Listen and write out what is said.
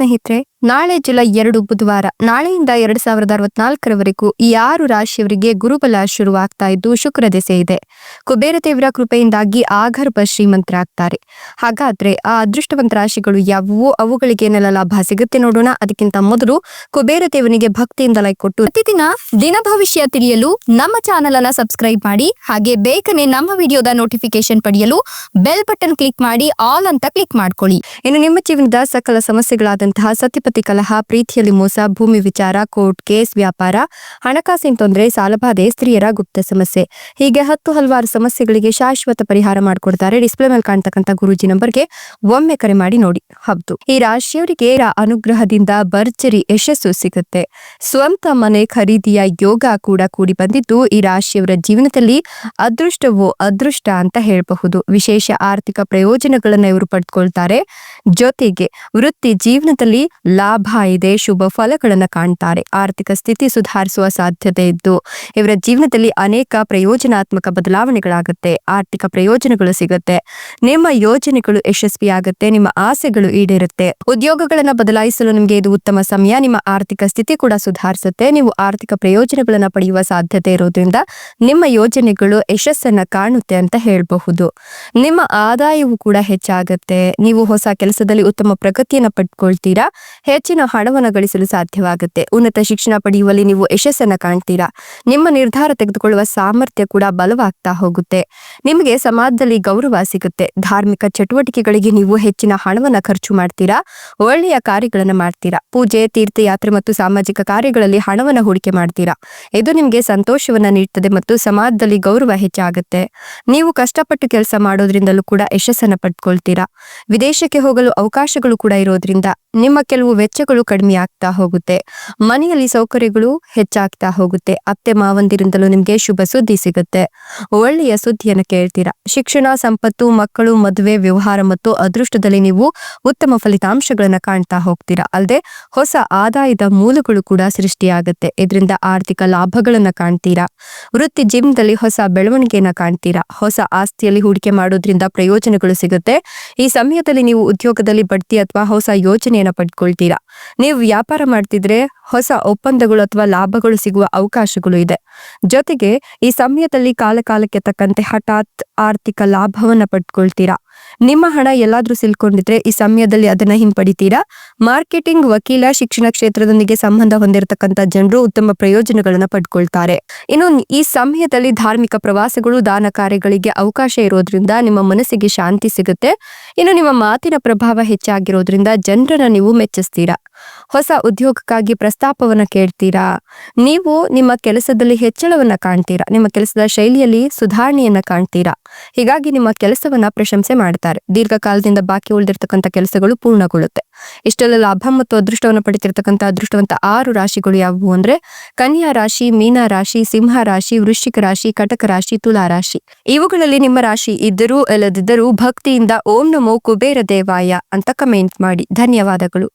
ಸ್ನೇಹಿತರೆ ನಾಳೆ ಜುಲೈ ಎರಡು ಬುಧವಾರ, ನಾಳೆಯಿಂದ ಎರಡ್ ಸಾವಿರದ ಅರವತ್ನಾಲ್ಕರವರೆಗೂ ಈ ಆರು ರಾಶಿಯವರಿಗೆ ಗುರುಬಲ ಶುರುವಾಗ್ತಾ ಇದ್ದು ಶುಕ್ರ ದೆಸೆ ಇದೆ. ಕುಬೇರ ದೇವರ ಕೃಪೆಯಿಂದಾಗಿ ಆಗರ್ಭ ಶ್ರೀಮಂತರಾಗ್ತಾರೆ. ಹಾಗಾದ್ರೆ ಆ ಅದೃಷ್ಟವಂತ ರಾಶಿಗಳು ಯಾವುವು? ಅವುಗಳಿಗೆ ಏನೆಲ್ಲ ಲಾಭ ಸಿಗುತ್ತೆ ನೋಡೋಣ. ಅದಕ್ಕಿಂತ ಮೊದಲು ಕುಬೇರ ದೇವನಿಗೆ ಭಕ್ತಿಯಿಂದ ಲೈಕ್ ಕೊಟ್ಟು ಪ್ರತಿದಿನ ದಿನ ಭವಿಷ್ಯ ತಿಳಿಯಲು ನಮ್ಮ ಚಾನೆಲ್ ಅನ್ನ ಸಬ್ಸ್ಕ್ರೈಬ್ ಮಾಡಿ, ಹಾಗೆ ಬೇಗನೆ ನಮ್ಮ ವಿಡಿಯೋದ ನೋಟಿಫಿಕೇಶನ್ ಪಡೆಯಲು ಬೆಲ್ ಬಟನ್ ಕ್ಲಿಕ್ ಮಾಡಿ, ಆಲ್ ಅಂತ ಕ್ಲಿಕ್ ಮಾಡ್ಕೊಳ್ಳಿ. ಇನ್ನು ನಿಮ್ಮ ಜೀವನದ ಸಕಲ ಸಮಸ್ಯೆಗಳಾದಂತಹ ಸತಿಪತಿ ಕಲಹ, ಪ್ರೀತಿಯಲ್ಲಿ ಮೋಸ, ಭೂಮಿ ವಿಚಾರ, ಕೋರ್ಟ್ ಕೇಸ್, ವ್ಯಾಪಾರ, ಹಣಕಾಸಿನ ತೊಂದರೆ ಸಾಲಬಾಧೆ ಸ್ತ್ರೀಯರ ಗುಪ್ತ ಸಮಸ್ಯೆ. ಹೀಗೆ ಹತ್ತು ಹಲವಾರು ಸಮಸ್ಯೆಗಳಿಗೆ ಶಾಶ್ವತ ಪರಿಹಾರ ಮಾಡಿಕೊಡ್ತಾರೆ. ಡಿಸ್ಪ್ಲೇ ಮೇಲೆ ಕಾಣ್ತಕ್ಕಂಥ ಗುರೂಜಿ ನಂಬರ್ಗೆ ಒಮ್ಮೆ ಕರೆ ಮಾಡಿ ನೋಡಿ ಹಬ್ದು. ಈ ರಾಶಿಯವರಿಗೆ ಅನುಗ್ರಹದಿಂದ ಭರ್ಜರಿ ಯಶಸ್ಸು ಸಿಗುತ್ತೆ. ಸ್ವಂತ ಮನೆ ಖರೀದಿಯ ಯೋಗ ಕೂಡ ಕೂಡಿ ಬಂದಿದ್ದು, ಈ ರಾಶಿಯವರ ಜೀವನದಲ್ಲಿ ಅದೃಷ್ಟವೋ ಅದೃಷ್ಟ ಅಂತ ಹೇಳಬಹುದು. ವಿಶೇಷ ಆರ್ಥಿಕ ಪ್ರಯೋಜನಗಳನ್ನ ಇವರು ಪಡ್ಕೊಳ್ತಾರೆ. ಜೊತೆಗೆ ವೃತ್ತಿ ಜೀವನದಲ್ಲಿ ಲಾಭ ಇದೆ, ಶುಭ ಫಲಗಳನ್ನು ಕಾಣ್ತಾರೆ. ಆರ್ಥಿಕ ಸ್ಥಿತಿ ಸುಧಾರಿಸುವ ಸಾಧ್ಯತೆ ಇದ್ದು, ಇವರ ಜೀವನದಲ್ಲಿ ಅನೇಕ ಪ್ರಯೋಜನಾತ್ಮಕ ಬದಲಾವಣೆಗಳಾಗುತ್ತೆ. ಆರ್ಥಿಕ ಪ್ರಯೋಜನಗಳು ಸಿಗುತ್ತೆ. ನಿಮ್ಮ ಯೋಜನೆಗಳು ಯಶಸ್ವಿಯಾಗುತ್ತೆ, ನಿಮ್ಮ ಆಸೆಗಳು ಈಡೇರುತ್ತೆ. ಉದ್ಯೋಗಗಳನ್ನ ಬದಲಾಯಿಸಲು ನಿಮಗೆ ಇದು ಉತ್ತಮ ಸಮಯ. ನಿಮ್ಮ ಆರ್ಥಿಕ ಸ್ಥಿತಿ ಕೂಡ ಸುಧಾರಿಸುತ್ತೆ. ನೀವು ಆರ್ಥಿಕ ಪ್ರಯೋಜನಗಳನ್ನ ಪಡೆಯುವ ಸಾಧ್ಯತೆ ಇರೋದ್ರಿಂದ ನಿಮ್ಮ ಯೋಜನೆಗಳು ಯಶಸ್ಸನ್ನ ಕಾಣುತ್ತೆ ಅಂತ ಹೇಳಬಹುದು. ನಿಮ್ಮ ಆದಾಯವು ಕೂಡ ಹೆಚ್ಚಾಗುತ್ತೆ. ನೀವು ಹೊಸ ಕೆಲಸದಲ್ಲಿ ಉತ್ತಮ ಪ್ರಗತಿಯನ್ನ ಪಡ್ಕೊಳ್ತೀರಾ? ಹೆಚ್ಚಿನ ಹಣವನ್ನು ಗಳಿಸಲು ಸಾಧ್ಯವಾಗುತ್ತೆ. ಉನ್ನತ ಶಿಕ್ಷಣ ಪಡೆಯುವಲ್ಲಿ ನೀವು ಯಶಸ್ಸನ್ನು ಕಾಣ್ತೀರಾ? ನಿಮ್ಮ ನಿರ್ಧಾರ ತೆಗೆದುಕೊಳ್ಳುವ ಸಾಮರ್ಥ್ಯ ಕೂಡ ಬಲವಾಗ್ತಾ ಹೋಗುತ್ತೆ. ನಿಮಗೆ ಸಮಾಜದಲ್ಲಿ ಗೌರವ ಸಿಗುತ್ತೆ. ಧಾರ್ಮಿಕ ಚಟುವಟಿಕೆಗಳಿಗೆ ನೀವು ಹೆಚ್ಚಿನ ಹಣವನ್ನು ಖರ್ಚು ಮಾಡ್ತೀರಾ? ಒಳ್ಳೆಯ ಕಾರ್ಯಗಳನ್ನು ಮಾಡ್ತೀರಾ? ಪೂಜೆ, ತೀರ್ಥಯಾತ್ರೆ ಮತ್ತು ಸಾಮಾಜಿಕ ಕಾರ್ಯಗಳಲ್ಲಿ ಹಣವನ್ನು ಹೂಡಿಕೆ ಮಾಡ್ತೀರಾ? ಇದು ನಿಮಗೆ ಸಂತೋಷವನ್ನ ನೀಡ್ತದೆ ಮತ್ತು ಸಮಾಜದಲ್ಲಿ ಗೌರವ ಹೆಚ್ಚಾಗುತ್ತೆ. ನೀವು ಕಷ್ಟಪಟ್ಟು ಕೆಲಸ ಮಾಡೋದ್ರಿಂದಲೂ ಕೂಡ ಯಶಸ್ಸನ್ನು ಪಡ್ಕೊಳ್ತೀರಾ? ವಿದೇಶಕ್ಕೆ ಹೋಗಲು ಅವಕಾಶಗಳು ಕೂಡ ಇರೋದ್ರಿಂದ ನಿಮ್ಮ ಕೆಲವು ವೆಚ್ಚಗಳು ಕಡಿಮೆ ಆಗ್ತಾ ಹೋಗುತ್ತೆ. ಮನೆಯಲ್ಲಿ ಸೌಕರ್ಯಗಳು ಹೆಚ್ಚಾಗ್ತಾ ಹೋಗುತ್ತೆ. ಅತ್ತೆ ಮಾವಂದಿರಿಂದಲೂ ನಿಮಗೆ ಶುಭ ಸುದ್ದಿ ಸಿಗುತ್ತೆ. ಒಳ್ಳೆಯ ಸುದ್ದಿಯನ್ನು ಕೇಳ್ತೀರಾ? ಶಿಕ್ಷಣ, ಸಂಪತ್ತು, ಮಕ್ಕಳು, ಮದುವೆ, ವ್ಯವಹಾರ ಮತ್ತು ಅದೃಷ್ಟದಲ್ಲಿ ನೀವು ಉತ್ತಮ ಫಲಿತಾಂಶಗಳನ್ನ ಕಾಣ್ತಾ ಹೋಗ್ತೀರಾ? ಅಲ್ಲದೆ ಹೊಸ ಆದಾಯದ ಮೂಲಗಳು ಕೂಡ ಸೃಷ್ಟಿಯಾಗುತ್ತೆ. ಇದರಿಂದ ಆರ್ಥಿಕ ಲಾಭಗಳನ್ನ ಕಾಣ್ತೀರಾ? ವೃತ್ತಿ ಜೀವನದಲ್ಲಿ ಹೊಸ ಬೆಳವಣಿಗೆಯನ್ನ ಕಾಣ್ತೀರಾ? ಹೊಸ ಆಸ್ತಿಯಲ್ಲಿ ಹೂಡಿಕೆ ಮಾಡೋದ್ರಿಂದ ಪ್ರಯೋಜನಗಳು ಸಿಗುತ್ತೆ. ಈ ಸಮಯದಲ್ಲಿ ನೀವು ಉದ್ಯೋಗದಲ್ಲಿ ಬಡ್ತಿ ಅಥವಾ ಹೊಸ ಯೋಜನೆಯನ್ನ ಪಡ್ಕೊಳ್ತೀರಾ? ನೀವು ವ್ಯಾಪಾರ ಮಾಡ್ತಿದ್ರೆ ಹೊಸ ಒಪ್ಪಂದಗಳು ಅಥವಾ ಲಾಭಗಳು ಸಿಗುವ ಅವಕಾಶಗಳು ಇದೆ. ಜೊತೆಗೆ ಈ ಸಮಯದಲ್ಲಿ ಕಾಲಕಾಲಕ್ಕೆ ತಕ್ಕಂತೆ ಹಠಾತ್ ಆರ್ಥಿಕ ಲಾಭವನ್ನ ಪಡ್ಕೊಳ್ತೀರಾ? ನಿಮ್ಮ ಹಣ ಎಲ್ಲಾದ್ರೂ ಸಿಲ್ಕೊಂಡಿದ್ರೆ ಈ ಸಮಯದಲ್ಲಿ ಅದನ್ನ ಹಿಂಪಡಿತೀರಾ? ಮಾರ್ಕೆಟಿಂಗ್ ವಕೀಲ ಶಿಕ್ಷಣ ಕ್ಷೇತ್ರದೊಂದಿಗೆ ಸಂಬಂಧ ಹೊಂದಿರತಕ್ಕಂತ ಜನರು ಉತ್ತಮ ಪ್ರಯೋಜನಗಳನ್ನ ಪಡ್ಕೊಳ್ತಾರೆ. ಇನ್ನು ಈ ಸಮಯದಲ್ಲಿ ಧಾರ್ಮಿಕ ಪ್ರವಾಸಗಳು, ದಾನ ಕಾರ್ಯಗಳಿಗೆ ಅವಕಾಶ ಇರೋದ್ರಿಂದ ನಿಮ್ಮ ಮನಸ್ಸಿಗೆ ಶಾಂತಿ ಸಿಗುತ್ತೆ. ಇನ್ನು ನಿಮ್ಮ ಮಾತಿನ ಪ್ರಭಾವ ಹೆಚ್ಚಾಗಿರೋದ್ರಿಂದ ಜನರನ್ನ ನೀವು ಮೆಚ್ಚಿಸ್ತೀರಾ? ಹೊಸ ಉದ್ಯೋಗಕ್ಕಾಗಿ ಪ್ರಸ್ತಾಪವನ್ನ ಕೇಳ್ತೀರಾ? ನೀವು ನಿಮ್ಮ ಕೆಲಸದಲ್ಲಿ ಹೆಚ್ಚಳವನ್ನ ಕಾಣ್ತೀರಾ? ನಿಮ್ಮ ಕೆಲಸದ ಶೈಲಿಯಲ್ಲಿ ಸುಧಾರಣೆಯನ್ನ ಕಾಣ್ತೀರಾ? ಹೀಗಾಗಿ ನಿಮ್ಮ ಕೆಲಸವನ್ನ ಪ್ರಶಂಸೆ ಮಾಡ್ತಾರೆ. ದೀರ್ಘಕಾಲದಿಂದ ಬಾಕಿ ಉಳಿದಿರ್ತಕ್ಕಂಥ ಕೆಲಸಗಳು ಪೂರ್ಣಗೊಳ್ಳುತ್ತೆ. ಇಷ್ಟೆಲ್ಲ ಲಾಭ ಮತ್ತು ಅದೃಷ್ಟವನ್ನು ಪಡೆತಿರ್ತಕ್ಕಂಥ ಅದೃಷ್ಟವಂತ ಆರು ರಾಶಿಗಳು ಯಾವುವು ಅಂದ್ರೆ ಕನ್ಯಾ ರಾಶಿ, ಮೀನಾ ರಾಶಿ, ಸಿಂಹ ರಾಶಿ, ವೃಶ್ಚಿಕ ರಾಶಿ, ಕಟಕ ರಾಶಿ, ತುಲಾ ರಾಶಿ. ಇವುಗಳಲ್ಲಿ ನಿಮ್ಮ ರಾಶಿ ಇದ್ದರೂ ಇಲ್ಲದಿದ್ದರೂ ಭಕ್ತಿಯಿಂದ ಓಂ ನಮೋ ಕುಬೇರ ದೇವಾಯ ಅಂತ ಕಮೆಂಟ್ ಮಾಡಿ. ಧನ್ಯವಾದಗಳು.